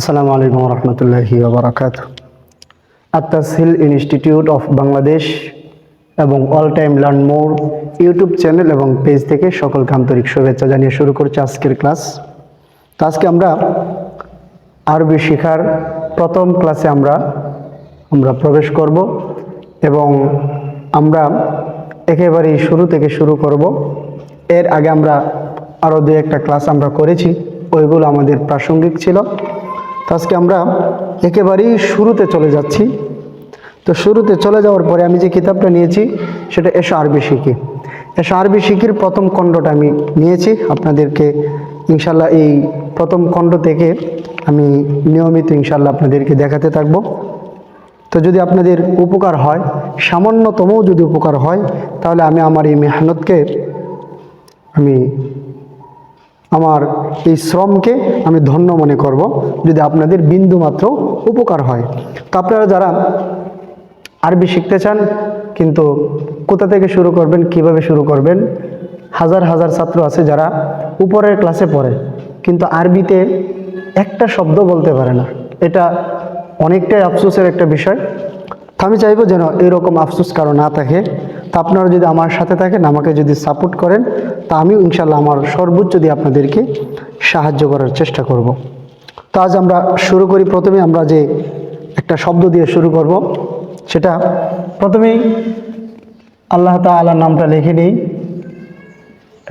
আসসালামু আলাইকুম রহমতুল্লাহি ওবরাকাত আত্তাসহিল ইনস্টিটিউট অফ বাংলাদেশ এবং all time learn more YouTube channel এবং পেজ থেকে সকলকে আন্তরিক শুভেচ্ছা জানিয়ে শুরু করছি আজকের ক্লাস। তো আজকে আমরা আরবি শেখার প্রথম ক্লাসে আমরা আমরা প্রবেশ করব এবং আমরা একেবারেই শুরু থেকে শুরু করব। এর আগে আমরা আরও দু একটা ক্লাস আমরা করেছি, ওইগুলো আমাদের প্রাসঙ্গিক ছিল। তো আজকে আমরা একেবারেই শুরুতে চলে যাচ্ছি। তো শুরুতে চলে যাওয়ার পরে আমি যে কিতাবটা নিয়েছি, সেটা এসো আরবি শিখি এসো আরবি শিখির প্রথম খণ্ডটা আমি নিয়েছি। আপনাদেরকে ইনশাল্লাহ এই প্রথম খণ্ড থেকে আমি নিয়মিত ইনশাল্লাহ আপনাদেরকে দেখাতে থাকব। তো যদি আপনাদের উপকার হয়, সামান্যতমও যদি উপকার হয়, তাহলে আমি আমার এই মেহনতকে আমি আমার এই শ্রমকে আমি ধন্য মনে করব, যদি আপনাদের বিন্দু মাত্র উপকার হয়। তো আপনারা যারা আরবি শিখতে চান, কিন্তু কোথা থেকে শুরু করবেন, কীভাবে শুরু করবেন, হাজার হাজার ছাত্র আছে যারা উপরের ক্লাসে পড়ে, কিন্তু আরবিতে একটা শব্দ বলতে পারে না। এটা অনেকটাই আফসোসের একটা বিষয়। আমি চাইব যেন এরকম আফসোস কারও না থাকে। তা আপনারা যদি আমার সাথে থাকেন, আমাকে যদি সাপোর্ট করেন, তা আমিও ইনশাল্লাহ আমার সর্বোচ্চ দিয়ে আপনাদেরকে সাহায্য করার চেষ্টা করব। তো আজ আমরা শুরু করি। প্রথমে আমরা যে একটা শব্দ দিয়ে শুরু করব, সেটা প্রথমেই আল্লাহ তাআলার নামটা লিখে নিই।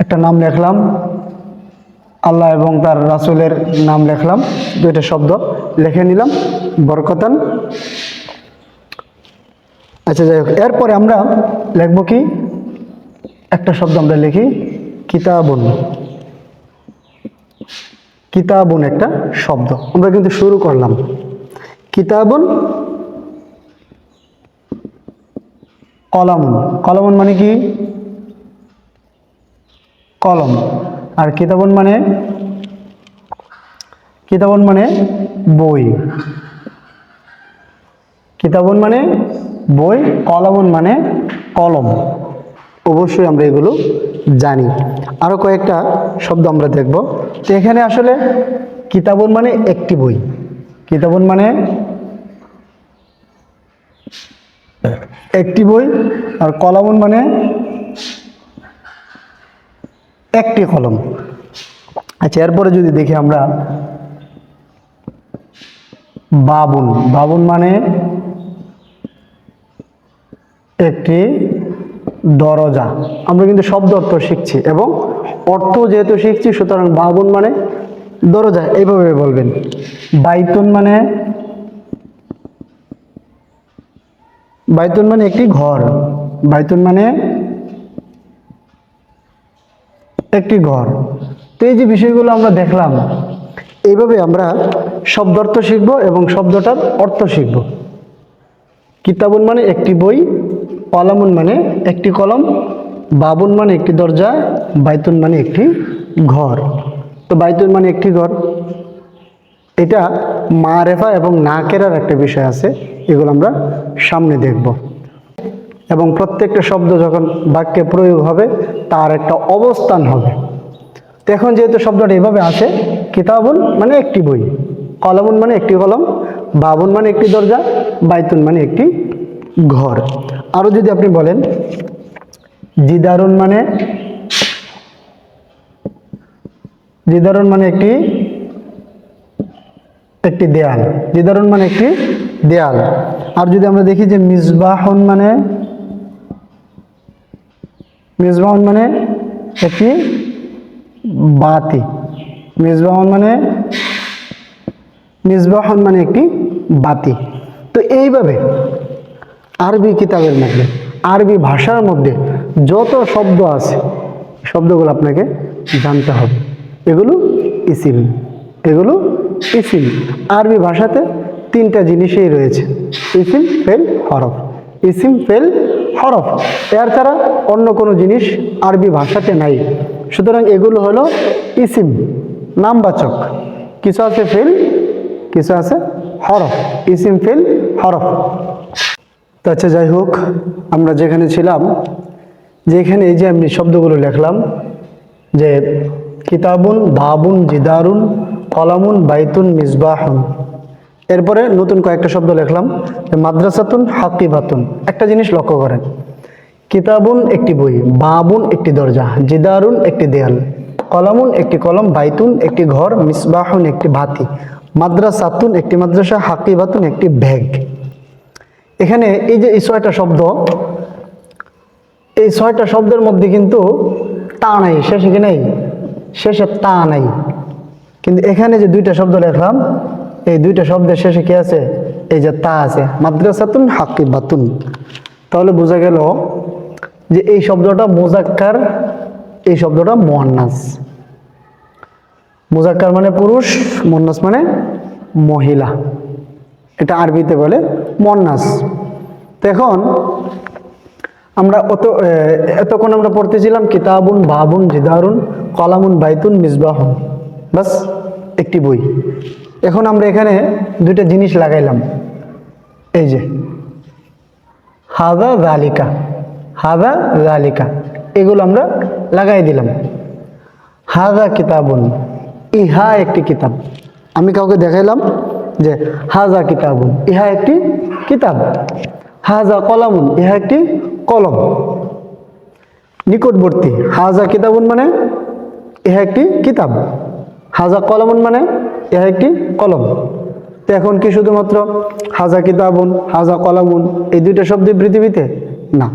একটা নাম লেখলাম, আল্লাহ এবং তার রাসূলের নাম লেখলাম, দুইটা শব্দ লিখে নিলাম, বরকতান আচ্ছা যাই হোক। এরপরে আমরা লিখব কি? একটা শব্দ আমরা লিখি, কিতাবুন। কিতাবুন একটা শব্দ। আমরা কিন্তু শুরু করলাম। কিতাবুন, কলামুন। কলমুন মানে কি? কলম। আর কিতাবুন মানে? কিতাবুন মানে বই। কিতাবুন মানে বই কলমুন মানে কলম। অবশ্যই আমরা এগুলো জানি। আরও কয়েকটা শব্দ আমরা দেখব। তো এখানে আসলে কিতাবন মানে একটি বই। কিতাবন মানে একটি বই আর কলমুন মানে একটি কলম। আচ্ছা এরপরে যদি দেখি আমরা বাবুন। বাবুন মানে একটি দরজা। আমরা কিন্তু শব্দ অর্থ শিখছি এবং অর্থ যেহেতু শিখছি, সুতরাং বাবুন মানে দরজা, এইভাবে বলবেন। বাইতুন মানে বাইতুন মানে একটি ঘর। বাইতুন মানে একটি ঘর। তো এই যে বিষয়গুলো আমরা দেখলাম, এইভাবে আমরা শব্দার্থ শিখব এবং শব্দটার অর্থ শিখব। কিতাবুন মানে একটি বই কলামুন মানে একটি কলম, বাবুন মানে একটি দরজা, বাইতুন মানে একটি ঘর। তো বাইতুন মানে একটি ঘর। এটা মা রেফা এবং নাকেরার একটা বিষয় আছে, এগুলো আমরা সামনে দেখব। এবং প্রত্যেকটা শব্দ যখন বাক্যে প্রয়োগ হবে, তার একটা অবস্থান হবে। তো এখন যেহেতু শব্দটা এভাবে আছে, কিতাবুন মানে একটি বই, কলমুন মানে একটি কলম, বাবুন মানে একটি দরজা, বাইতুন মানে একটি ঘর। আরও যদি আপনি বলেন, জিদারুন মানে? জিদারুন মানে একটি একটি দেয়াল। জিদারুন মানে একটি দেয়াল। আর যদি আমরা দেখি যে মিসবাহন মানে? মিসবাহন মানে একটি বাতি। মিসবাহন মানে? মিসবাহন মানে একটি বাতি। তো এইভাবে আরবি কিতাবের মধ্যে, আরবি ভাষার মধ্যে যত শব্দ আছে, শব্দগুলো আপনাকে জানতে হবে। এগুলো ইসিম এগুলো ইসিম। আরবি ভাষাতে তিনটা জিনিসই রয়েছে, ইসিম, ফেল, হরফ। ইসিম, ফেল, হরফ, এর ছাড়া অন্য কোনো জিনিস আরবি ভাষাতে নাই। সুতরাং এগুলো হলো ইসিম, নামবাচক। কিছু আছে ফেল, কিছু আছে হরফ। ইসিম, ফেল, হরফ। আচ্ছা যাই হোক, আমরা যেখানে ছিলাম, যেখানে এই যে আমি শব্দগুলো লিখলাম, যে কিতাবুন, বাবুন, জিদারুন, কলামুন, বাইতুন, মিসবাহুন। এরপরে নতুন কয়েকটা শব্দ লিখলাম মাদ্রাসাতুন, হাকিবাতুন। একটা জিনিস লক্ষ্য করেন, কিতাবুন একটি বই, বাবুন একটি দরজা, জিদারুন একটি দেয়াল, কলামুন একটি কলম, বাইতুন একটি ঘর, মিসবাহুন একটি বাতি, মাদ্রাসাতুন একটি মাদ্রাসা, হাকিবাতুন একটি ব্যাগ। এখানে এই যে এই ছয়টা শব্দ, এই ছয়টা শব্দের মধ্যে কিন্তু তা নাই, শেষে কি নাই, শেষে তা নাই। কিন্তু এখানে যে দুইটা শব্দ লিখলাম, এই দুইটা শব্দের শেষে কি আছে? এই যে তা আছে, মাদ্রাসাতুন হাকিবাতুন। তাহলে বোঝা গেল যে এই শব্দটা মোজাক্কার, এই শব্দটা মোয়ান্নাস। মোজাক্কার মানে পুরুষ মোন্নাস মানে মহিলা। এটা আরবিতে বলে মন্নাস এখন আমরা অত এতক্ষণ আমরা পড়তেছিলাম কিতাবুন, বাবুন, জিদারুন, কলামুন, বাইতুন, মিসবাহুন। বাস, একটি বই। এখন আমরা এখানে দুইটা জিনিস লাগাইলাম। এই যে, হাদা জালিকা হাদা জালিকা এগুলো আমরা লাগাই দিলাম। হাদা কিতাবুন, ইহা একটি কিতাব। আমি কাউকে দেখাইলাম যে হাজা কিতাবুন, ইহা একটি কিতাব। হাজা কলামুন, ইহা একটি কলম। নিকটবর্তী, হাজা কিতাবুন মানে ইহা একটি কিতাব। হাজা কলামুন মানে ইহা একটি কলম। তো এখন কি শুধুমাত্র হাজা কিতাবুন, হাজা কলামুন, এই দুইটা শব্দ পৃথিবীতে? না।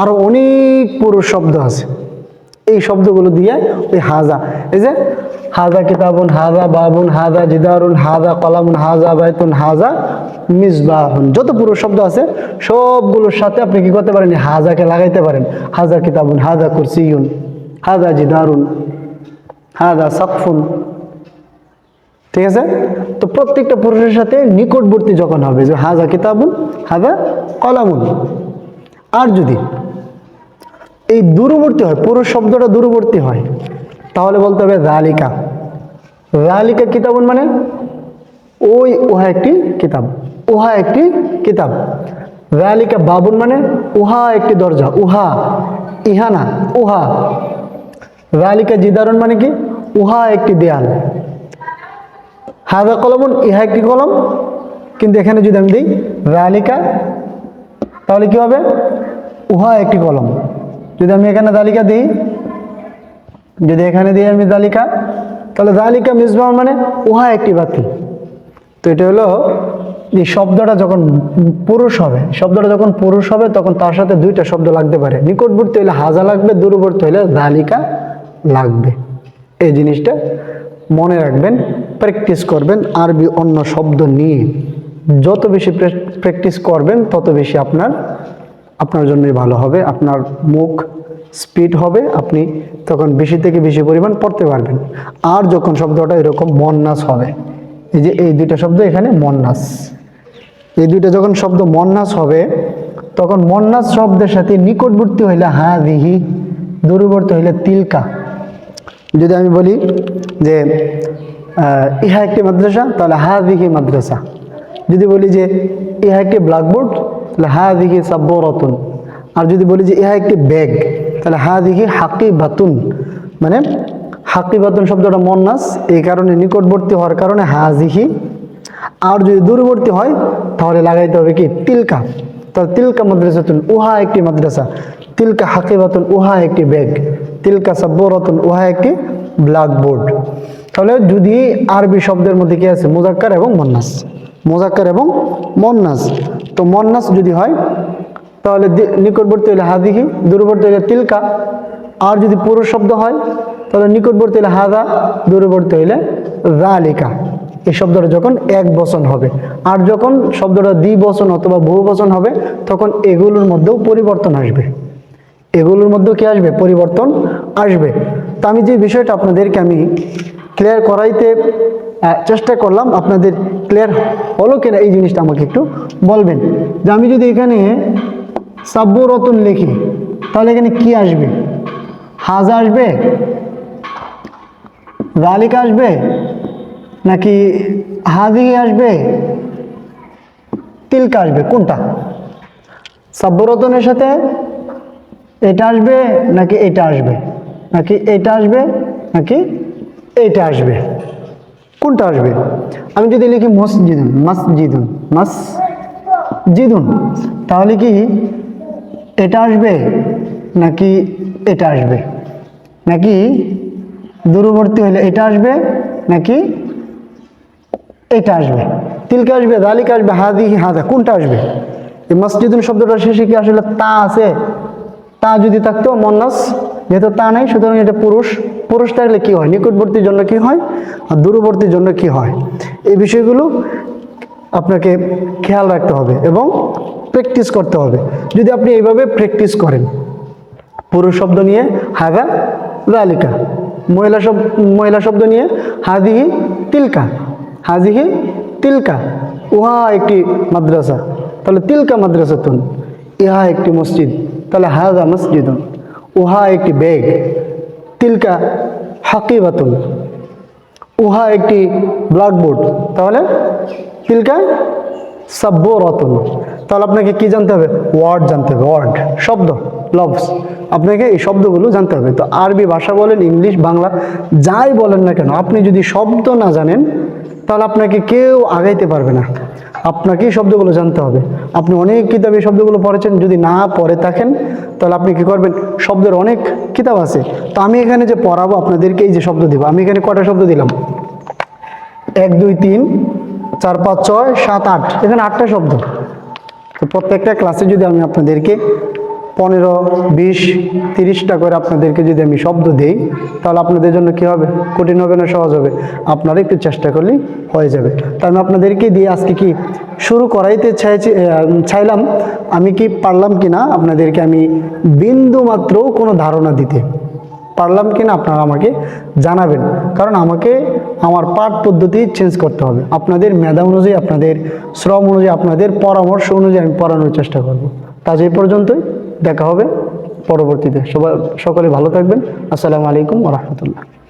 আরও অনেক পুরুষ শব্দ আছে। এই শব্দগুলো দিয়ে ওই হাজা, এই যে হাজা কিতাবুন, হাজা বাবুন, হাজা জিদারুন, হাজা কলামুন, হাজা বাইতুন, হাজা মিসবাহুন। যত পুরো শব্দ আছে, সবগুলোর সাথে আপনি কি করতে পারেন? হাজাকে লাগাইতে পারেন। হাজা কিতাবুন, হাজা কুরসিউন, হাজা জিদারুন, হাজা সাকফুন। ঠিক আছে? তো প্রত্যেকটা পুরুষের সাথে নিকটবর্তী যখন হবে, যে হাজা কিতাবুন, হাজা কলামুন। আর যদি এই দূরবর্তী হয়, পুরুষ শব্দটা দূরবর্তী হয় তাহলে বলতে হবে রালিকা রালিকা কিতাবুন মানে? ওই, উহা একটি কিতাব। উহা একটি কিতাব। রালিকা বাবুন মানে? উহা একটি দরজা। উহা ইহা না উহা। রালিকা জিদারুন মানে কি? উহা একটি দেয়াল। হাদা কলমুন, ইহা একটি কলম। কিন্তু এখানে যদি আমি দিই রালিকা তাহলে কি হবে? উহা একটি কলম। যদি আমি এখানে তালিকা দিই যদি এখানে দিই আমি তালিকা তাহলে তালিকা মিসবাহ মানে উহা একটি বাতি। তো এটা হলো এই শব্দটা যখন পুরুষ হবে, শব্দটা যখন পুরুষ হবে, তখন তার সাথে দুইটা শব্দ লাগতে পারে। নিকটবর্তী হলে হাজা লাগবে, দূরবর্তী হলে দালিকা লাগবে। এই জিনিসটা মনে রাখবেন, প্র্যাকটিস করবেন আরবি অন্য শব্দ নিয়ে। যত বেশি প্র্যাকটিস করবেন, তত বেশি আপনার আপনার জন্যই ভালো হবে, আপনার মুখ স্পিড হবে, আপনি তখন বেশি থেকে বেশি পরিমাণ পড়তে পারবেন। আর যখন শব্দটা এরকম মন্নাস হবে, এই যে এই দুইটা শব্দ এখানে মন্নাস। এই দুইটা যখন শব্দ মন্নাস হবে, তখন মন্নাস শব্দের সাথে নিকটবর্তী হইলে হা দিহি দূরবর্তী হইলে তিলকা। যদি আমি বলি যে ইহা একটি মাদ্রাসা, তাহলে হা দিহি মাদ্রাসা। যদি বলি যে, ইহা একটি ব্ল্যাকবোর্ড তাহলে হা দিহি সাব্বরতুন। আর যদি বলি যে, ইহা একটি ব্যাগ তাহলে হা দিহি হাকি বাতুন মানে হাকি বাতুন শব্দটা মন্নাস, এই কারণে নিকটবর্তী হওয়ার কারণে হা হাজিহি। আর যদি দূরবর্তী হয়, তাহলে লাগাইতে হবে কি? তিলকা। তাহলে তিলকা মাদ্রাসাতুন উহা একটি মাদ্রাসা। তিলকা হাকিবাতুন উহা একটি ব্যাগ। তিলকা সাব্বরতুন উহা একটি ব্ল্যাকবোর্ড। তাহলে যদি আরবি শব্দের মধ্যে কি আছে? মোজাক্কার এবং মন্নাস। মোজাক্কার এবং মন্নাস। তো মন্নাস যদি হয় তাহলে নিকটবর্তী হলে হাদিহি, দূরবর্তী হলে তিলকা। আর যদি পুরুষ শব্দ হয়, তাহলে নিকটবর্তী হলে হাদা, দূরবর্তী হইলে রালিকা এই শব্দটা যখন এক বচন হবে, আর যখন শব্দটা দ্বিবচন অথবা বহু বচন হবে, তখন এগুলোর মধ্যেও পরিবর্তন আসবে। এগুলোর মধ্যেও কি আসবে? পরিবর্তন আসবে। তো আমি যে বিষয়টা আপনাদেরকে আমি ক্লিয়ার করাইতে চেষ্টা করলাম, আপনাদের ক্লিয়ার হলো কিনা এই জিনিসটা আমাকে একটু বলবেন। যে আমি যদি এখানে সাব্যরতন লিখি। তাহলে এখানে কি আসবে? হাজ আসবে? রালিকা আসবে? নাকি হাজি আসবে? তিলকা আসবে, কোনটা? সাব্যরতনের সাথে এটা আসবে নাকি এটা আসবে? নাকি এটা আসবে নাকি এইটা আসবে? কোনটা আসবে? আমি যদি লিখি মসজিদুন মসজিদুন মাস জিদুন তাহলে কি এটা আসবে নাকি এটা আসবে? নাকি দূরবর্তী হলে এটা আসবে নাকি এটা আসবে? তিলকে আসবে, দালিকা আসবে, হাদি, হাদা, কোনটা আসবে? এই মসজিদুন শব্দটার শেষে কি আসলে তা আছে? তা যদি থাকতো, মন্নাস, যেহেতু তা নাই, সুতরাং এটা পুরুষ। পুরুষ থাকলে কী হয়? নিকটবর্তীর জন্য কি হয়? আর দূরবর্তীর জন্য কি হয়? এই বিষয়গুলো আপনাকে খেয়াল রাখতে হবে এবং প্র্যাকটিস করতে হবে। যদি আপনি এইভাবে প্র্যাকটিস করেন, পুরুষ শব্দ নিয়ে হাগা জালিকা, মহিলা শব্দ মহিলা শব্দ নিয়ে হাদিহি তিলকা, হাজিহি তিলকা, উহা একটি মাদ্রাসা। তাহলে তিলকা মাদ্রাসাতুন, ইহা একটি মসজিদ, তাহলে হাজা মসজিদুন, উহা একটি বেগ, তিলকা হাকিবাতুন, উহা একটি ব্ল্যাকবোর্ড, তাহলে তিলকা রতন তাহলে আপনাকে কি জানতে হবে? ওয়ার্ড জানতে হবে ওয়ার্ড শব্দ লভস আপনাকে এই শব্দগুলো জানতে হবে। তো আরবি ভাষা বলেন, ইংলিশ, বাংলা, যাই বলেন না কেন, আপনি যদি শব্দ না জানেন, তাহলে আপনাকে কেউ আগাইতে পারবে না। আপনাকেই শব্দগুলো জানতে হবে। আপনি অনেক কিতাবে শব্দগুলো পড়েছেন, যদি না পড়ে থাকেন, তাহলে আপনি কি করবেন? শব্দের অনেক কিতাব আছে। তো আমি এখানে যে পড়াবো, আপনাদেরকে এই যে শব্দ দিব। আমি এখানে কটা শব্দ দিলাম? এক, দুই, তিন, চার, পাঁচ, ছয়, সাত, আট। এখানে আটটা শব্দ। তো প্রত্যেকটা ক্লাসে যদি আমি আপনাদেরকে পনেরো, বিশ, তিরিশটা করে আপনাদেরকে যদি আমি শব্দ দিই, তাহলে আপনাদের জন্য কি হবে? কঠিন হবে না সহজ হবে? আপনারা একটু চেষ্টা করলেই হয়ে যাবে। তা আমি আপনাদেরকে দিয়ে আজকে কি শুরু করাইতে চাইছি চাইলাম, আমি কি পারলাম কি না আপনাদেরকে আমি বিন্দু মাত্রও কোনো ধারণা দিতে। পারলাম কি না আপনারা আমাকে জানাবেন। কারণ আমাকে আমার পাঠ পদ্ধতি চেঞ্জ করতে হবে। আপনাদের মেধা অনুযায়ী, আপনাদের শ্রম অনুযায়ী, আপনাদের পরামর্শ অনুযায়ী আমি পড়ানোর চেষ্টা করব। তা এই পর্যন্তই। দেখা হবে পরবর্তীতে। সবাই সকলে ভালো থাকবেন। আসসালামু আলাইকুম রহমতুল্লাহ।